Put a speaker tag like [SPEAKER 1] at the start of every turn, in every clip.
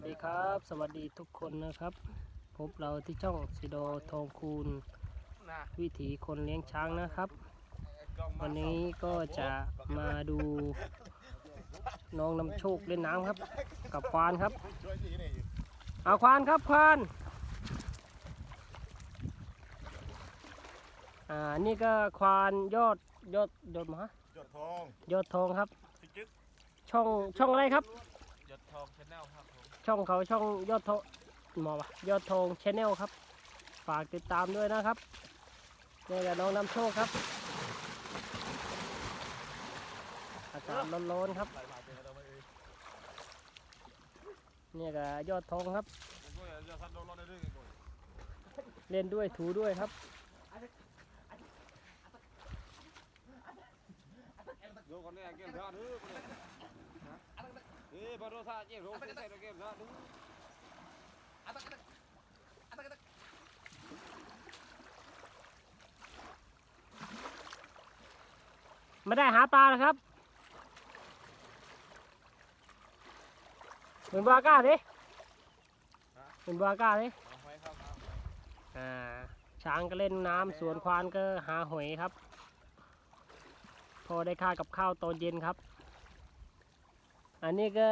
[SPEAKER 1] วัสดีครับ สวัสดีทุกคนนะครับ พบเราที่ช่องสิโดทองคูณ วิถีคนเลี้ยงช้างนะครับ วันนี้ก็จะมาดูน้องนำโชคเล่นน้ำครับ กับควานครับ เอาควานครับควานอ่านี่ก็ควานยอดยอดยอดมหา
[SPEAKER 2] จดทอง
[SPEAKER 1] ยอดทองครับ
[SPEAKER 2] พิจิตร
[SPEAKER 1] ช่องช่องอะไรครับ
[SPEAKER 2] จดทองชาแนลครับผม
[SPEAKER 1] ช่องเขาช่องยอดโทหมอวะยอดทองชแนลครับ ฝากติดตามด้วยนะครับนี่กับน้องน้ำโชคครับ อากาศร้อนๆครับ
[SPEAKER 2] เนี่
[SPEAKER 1] ยกับยอดทองครับ เล่นด้วยถูด้วยครับ
[SPEAKER 2] ดูคนนี้เกมเท่าเจ๊โรซ่าเจ๊เกมท่าดื้อ
[SPEAKER 1] ไม่ได้หาปลานะครับเหมือนบาก้าดิเหมือนบาก้าดิ
[SPEAKER 2] เอาไว้ครับ
[SPEAKER 1] อ่า ช้างก็เล่นน้ำสวนควานก็หาหอยครับ พอได้ค่ากับข้าวตอนเย็นครับ อันนี้ก็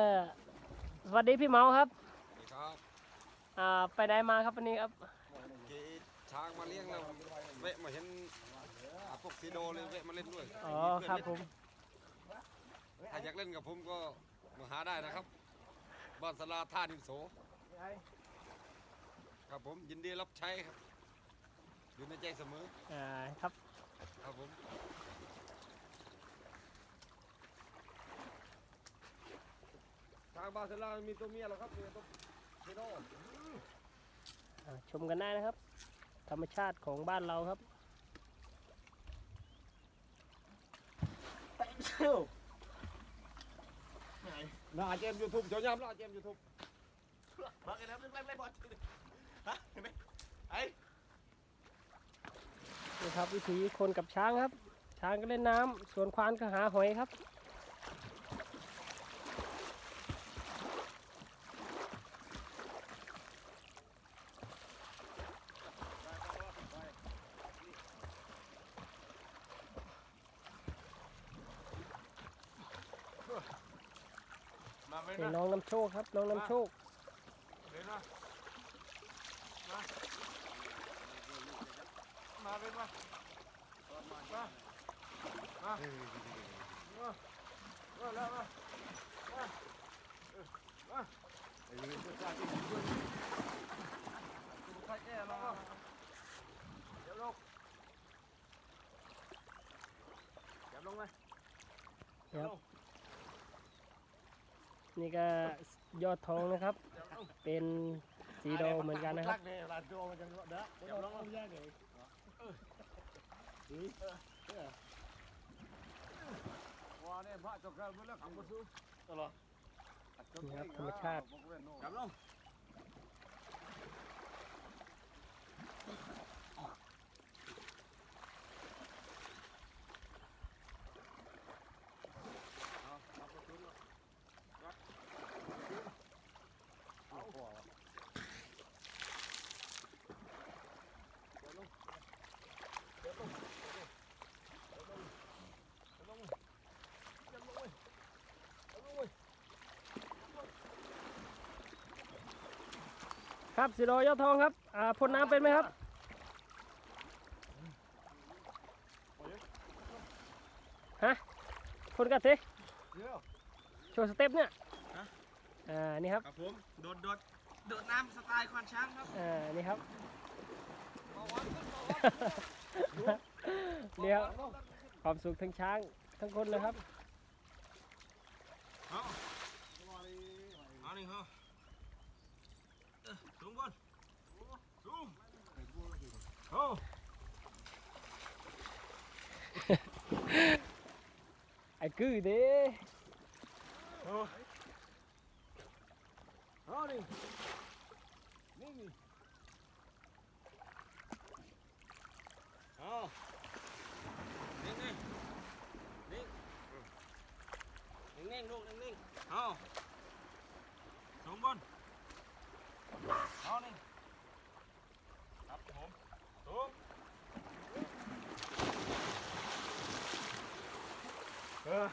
[SPEAKER 1] สวัสดีพี่เมาครับ
[SPEAKER 2] ครับ
[SPEAKER 1] อ่าไปไหนมาครับวันนี้ครับ
[SPEAKER 2] กีช้างมาเลี้ยงแล้วเวะมาเห็นพวกซีโดเลยเวะมาเล่นด้วย
[SPEAKER 1] อ๋อครับผม
[SPEAKER 2] ถ้าอยากเล่นกับผมก็มาหาได้นะครับบ้านสลาท่าดินโสครับผมยินดีรับใช้ครับอยู่ในใจเสมอ
[SPEAKER 1] อ่าครับ
[SPEAKER 2] ครับผม ทางบาร์เซโลนามีตัวเมียเหรอครับมีตัวเซโน
[SPEAKER 1] อ่าชมกันได้นะครับ ธรรมชาติของบ้านเราครับ
[SPEAKER 2] น่าเจมยูทูบเจ้าย่ำน่าเจมยูทูบ
[SPEAKER 3] Bác cái đám lên lên bọt Hả? Mày Ấy
[SPEAKER 1] นี่ครับวิถีคนกับช้างครับ ช้างก็เล่นน้ำสวนควานก็หาหอยครับ
[SPEAKER 2] มาเป็น
[SPEAKER 1] เป็น
[SPEAKER 2] นะ
[SPEAKER 1] น้องน้ำโชคครับ น้องน้ำโชค
[SPEAKER 2] เป็นนะมามาเป็นมามามามามาแล้วมามามาไอ้เรื่องจะกินด้วยใครแก่มาเดี๋ยวลงเดี๋ยวลงไหม
[SPEAKER 1] ครับ นี่ก็ยอดทองนะครับ เป็นสีโดเหมือนกันนะครับ
[SPEAKER 2] ว่าเนี่ยพระจ้าเกิดเมื่อเลิกขังมาซื้อตลอด
[SPEAKER 1] นี่ครับธรรมชาติ
[SPEAKER 2] กลับลง
[SPEAKER 1] ครับสีโดยอดทองครับอ่าพ่นน้ำเป็นไหมครับฮะพ่นกันสิโชว์สเต็ปเนี่ย
[SPEAKER 3] ฮะ
[SPEAKER 1] อ่านี่ครับ
[SPEAKER 3] ครับผมโดดโดดโดดน้ำสไตล์ควานช้างครับ
[SPEAKER 1] อ่านี่ครับเดี๋ยวความสุขทั้งช้างทั้งคนนะครับ
[SPEAKER 3] เอาเอานี่เหรอ เออสูงก่อนสูงโอ้
[SPEAKER 1] ไอ้กือเด้
[SPEAKER 2] เอานี่นี่นี่
[SPEAKER 3] เอานี่ครับผมสูเออ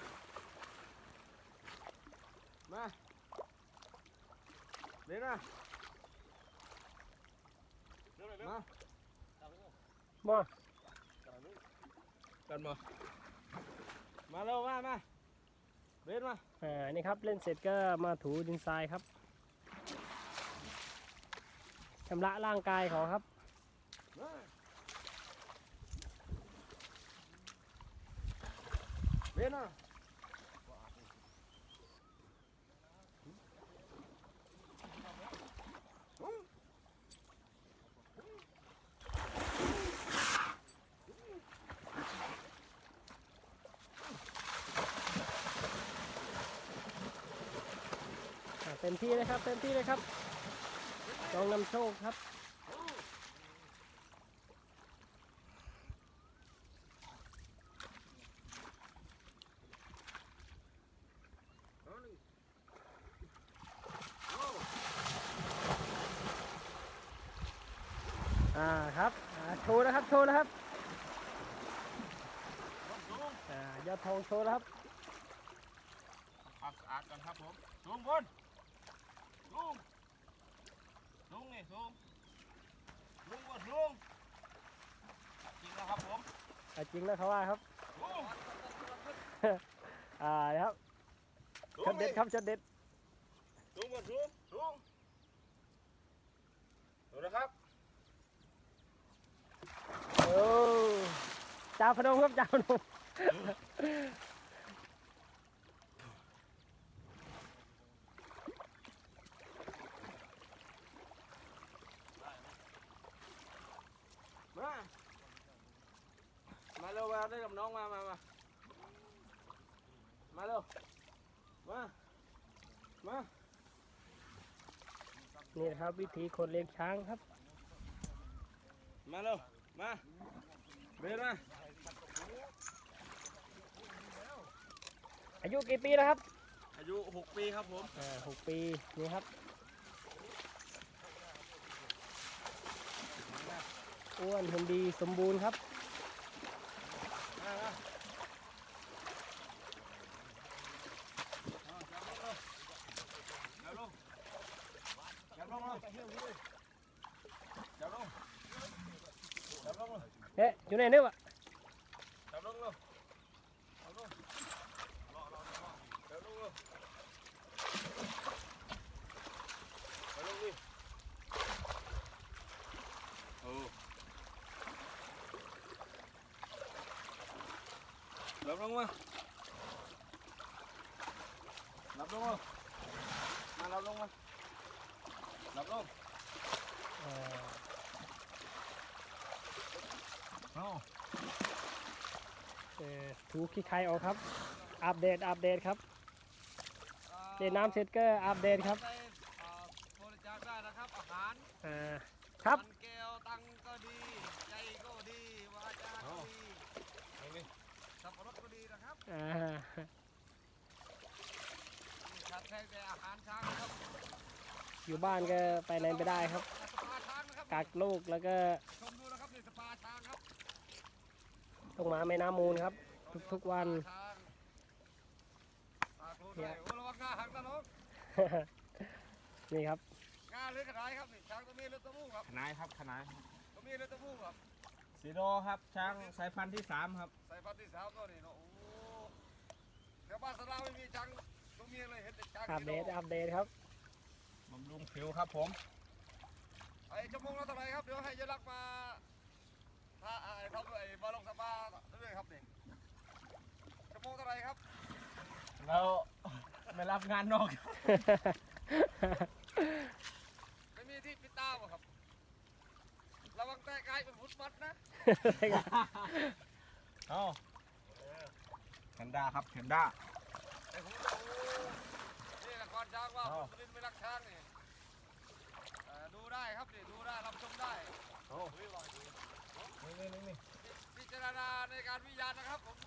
[SPEAKER 3] มาเล่นนะเร็
[SPEAKER 2] เลยเร็มา
[SPEAKER 1] มา
[SPEAKER 2] กันมา มาเร็วมามาเล่นมา
[SPEAKER 1] อ่านี่ครับเล่นเสร็จก็มาถูดินทรายครับ ชำระร่างกายเขาครับ
[SPEAKER 2] มาเบนมา
[SPEAKER 1] อ่าเต็มที่เลยครับ เต็มที่เลยครับ ลองนำโชคครับ อ่าครับอ่าโชว์นะครับ โชว์นะครับอ่ายอดทองโชว์แล้วครับ
[SPEAKER 3] ความสะอาดกันครับผมสูงบนสูงสูงนี่สูงสูงบนสูงจริงแล้วครับผม
[SPEAKER 1] อ่าจริงแล้วเขาว่าครับ
[SPEAKER 3] สูง
[SPEAKER 1] อ่าครับ
[SPEAKER 3] สู
[SPEAKER 1] ช็อต
[SPEAKER 3] ง
[SPEAKER 1] เด็ดครับช็อตเด็ด
[SPEAKER 3] สูงบนสูงสูงดูนะครับ
[SPEAKER 1] โอ้จ่าพนมครับจ่าพนม
[SPEAKER 2] มา มาเร็วมาได้กับ น้องมามามามาเร็วมามา
[SPEAKER 1] นี่นะครับวิธีคนเลี้ยงช้างครับ
[SPEAKER 2] มาเร็วมาเบนมา
[SPEAKER 1] อายุกี่ปีแล้วครับ
[SPEAKER 2] อายุ 6 ปีครับผม
[SPEAKER 1] อ่าหกปีนี่ครับอ้วนหุ่นดีสมบูรณ์ครับ
[SPEAKER 2] มามาจับลงจับลง จับลงจับลงจับลง
[SPEAKER 1] เอ๊ะอยู่ไหนเนี่ยวะ
[SPEAKER 2] จับลงลงจั เอา
[SPEAKER 1] เอ่อถูขี้ไข่ออกครับ อัปเดต อัปเดตครับเล่นน้ำเสร็จก็อัปเดตครับ
[SPEAKER 2] ได้อ่าบริจาคได้นะครับ อาหาร
[SPEAKER 1] อ่าครับ
[SPEAKER 2] มันแก้วตังค์ก็ดี ใจก็ดีวาจาก็ดีสับปะรดก็ดีนะครับ
[SPEAKER 1] อ่า
[SPEAKER 2] ขาดแคลนแต่อาหารช้างนะครับ
[SPEAKER 1] อยู่บ้านก็ไปไหนไม่ได้
[SPEAKER 2] ครับ
[SPEAKER 1] กักลูกแล้วก็
[SPEAKER 2] ชมดูนะครับนี่สปาช้างครับ
[SPEAKER 1] ต้องมาแม่น้ำมูลครับ ทุกๆวัน
[SPEAKER 2] ช้างตาโคตรได้โอ้ระวังงาหักนะน้อง
[SPEAKER 1] นี่ครับ
[SPEAKER 2] งาหรือกระไรครับนี่ช้างตัวเมียหรือตัวผู้ครับ
[SPEAKER 3] ขนายครับขนาย
[SPEAKER 2] ตัวเมียหรือตัวผู้ครับ
[SPEAKER 3] สีโดครับช้างสายพันธุ์ที่สามครับ
[SPEAKER 2] สายพันธุ์ที่สามตัวนี่เนาะโอ้แถวบ้านสะดาวไม่มีช้างตัวเมียเลยเห็นแต่ช้าง
[SPEAKER 1] อัปเดต
[SPEAKER 2] กิโล
[SPEAKER 1] อัปเดตครับ
[SPEAKER 3] บำรุงผิวครับผม
[SPEAKER 2] ไอ้ชั่วโมงละเท่าไหรครับเดี๋ยวให้ยายลักษณ์มาถ้าไอ้ทำไอ้บอลลงสปาเรื่อยๆครับนี่ชั่วโมงเท่าไหรครับ
[SPEAKER 3] เราไม่รับงานนอก
[SPEAKER 2] ไม่มีที่ปิดตาบ่ครับระวังแตะกายเป็นฟุตบัตนะ
[SPEAKER 3] เอาแคนด้าครับแคนด้า
[SPEAKER 2] ไอ้หูโอ้นี่ละครช้างว่า
[SPEAKER 3] อ้าว
[SPEAKER 2] ผมเป็นไม่รักช้างนี่เอ่อดู ได้ครับนี่ดูได้รับชมได้
[SPEAKER 3] โอ้นี่นี่นี่นี่
[SPEAKER 2] พิจารณาในการวิจารณ์นะครับผม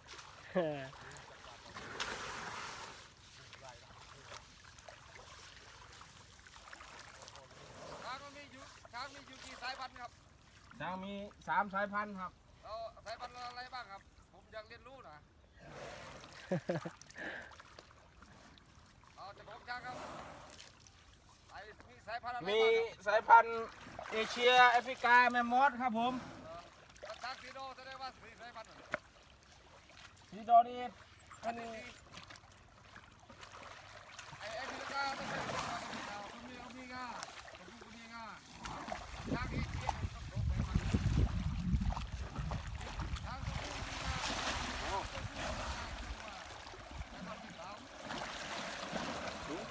[SPEAKER 2] ช้างมันมีอยู่ช้างมีอยู่กี่สายพันธุ์ครับ
[SPEAKER 3] ช้างมีสามสายพันธุ์ครับ
[SPEAKER 2] เอาสายพันธุ์อะไรบ้างครับ ผมอยากเรียนรู้นะ เอาเจะของช้างครับไอ้มี สายพันธุ์อะไร
[SPEAKER 3] มี
[SPEAKER 2] บ้างครับ
[SPEAKER 3] สายพันธุ์เอเชียแอฟริกาแมมมอสครับผม
[SPEAKER 2] ช้างสีโดแสดงว่าสี่สายพันธุ์
[SPEAKER 3] สีดอนี่เป็น
[SPEAKER 2] ไอ้ไอ้พิกาต้องเป็นคนเอาคุณมีเอามีงาคุณคุณมีงาช้างที่เที่ยวต้องโดนไปมันช้างตัวผู้มีงาโอ้ตัวผู้มีงาสายพันธุ์ที่สาม
[SPEAKER 3] ลุง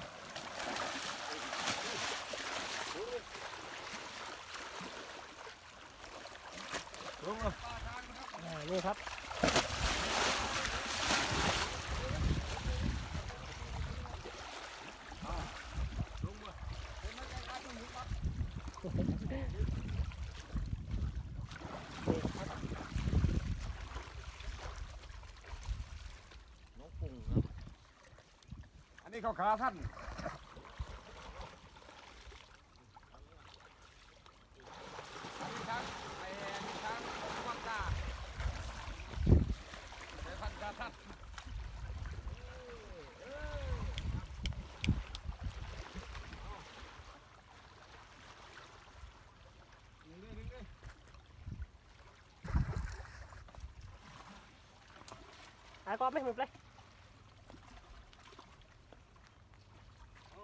[SPEAKER 2] ป้าช้างนะครับ
[SPEAKER 1] อ่านี่ครับ
[SPEAKER 2] เป็นไม่ใช่ช้างตัวหมูครับ
[SPEAKER 3] น้องปุ่งครับ
[SPEAKER 2] อันนี้เขาขาท่านอันนี้ช้างไอ้อันนี้ช้างของวังกาสายพันธุ์ขาท่าน
[SPEAKER 1] อะ ก็ไม่หมดเลย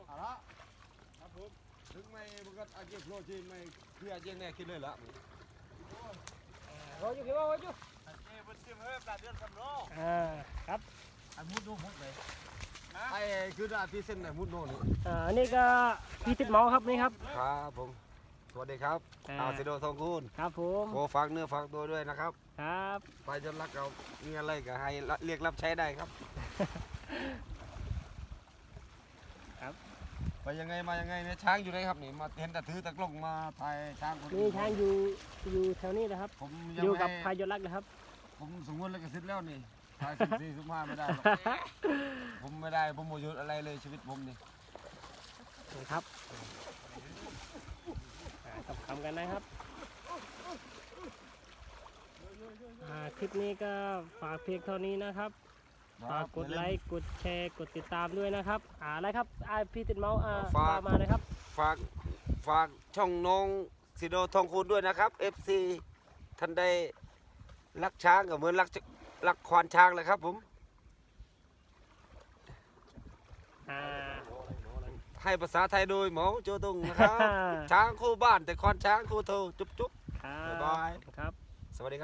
[SPEAKER 2] เอาละครับผมถึงไม่บุกอาเจียโปรจีนไม่คืออาเจียแน่คิดเลยละ
[SPEAKER 1] รออยู่กี่ว่ารออยู่
[SPEAKER 3] เอ้ยมันจิ้มเฮ้ยปลาเดือนสำรอง
[SPEAKER 1] อ่าครับ
[SPEAKER 3] อันมุดดูมุดเลย
[SPEAKER 2] ไอ้คืออาที่เส้นไหนมุดโน่นนี่
[SPEAKER 1] อ่าอันนี้ก็พี่ติดเมาส์ครับนี่ครับ
[SPEAKER 2] ครับผม สวัสดีครับ
[SPEAKER 1] อ่า
[SPEAKER 2] อาซิโดทองคูณ
[SPEAKER 1] ครับผม
[SPEAKER 2] โอฝากเนื้อฝากตัวด้วยนะครับ
[SPEAKER 1] ครับ
[SPEAKER 2] ไปจนรักเรามีอะไรก็ให้เรียกรับใช้ได้ครับ
[SPEAKER 1] ครับ
[SPEAKER 2] ไปยังไงมายังไงเนี่ยช้างอยู่ไหนครับนี่มาเห็นแต่ถือตะกล้องมาถ่ายช้างคน
[SPEAKER 1] นี่ช้างอยู่อยู่แถวนี้นะครับ
[SPEAKER 2] ผมยัง
[SPEAKER 1] อยู่
[SPEAKER 2] ไม่
[SPEAKER 1] กับ
[SPEAKER 2] ให้
[SPEAKER 1] พายยลักษ์นะครับ
[SPEAKER 2] ผมสมมติแล้วก็สิทธิ์แล้วนี่ถ่ายสิบสี่สิบห้าไม่ได้หรอกผมไม่ได้ผมโมยุทอะไรเลยชีวิตผมนี่
[SPEAKER 1] นะครับ อ่าทำๆกันนะครับอ่าคลิปนี้ก็ฝากเพียงเท่านี้นะครับฝากกดไลค์กดแชร์กดติดตามด้วยนะครับอ่าอะไรครับอ่าพี่ติดเมาส์อ่า
[SPEAKER 2] ฝาก
[SPEAKER 1] ว่ามาเลยครับ
[SPEAKER 2] ฝากฝากช่องน้องสิโดทองคูณด้วยนะครับ FC ท่านได้รักช้างก็เหมือนรักรักควานช้างเลยครับผม
[SPEAKER 1] อ่า
[SPEAKER 2] ให้ภาษาไทยโดยหมอโจตุงนะครับ ช้างคู่บ้านแต่ควานช้างคู่โทจุ๊บจุ๊บ
[SPEAKER 1] ครั
[SPEAKER 2] บ๊ายบาย
[SPEAKER 1] ครับ
[SPEAKER 2] สวัสดีครับ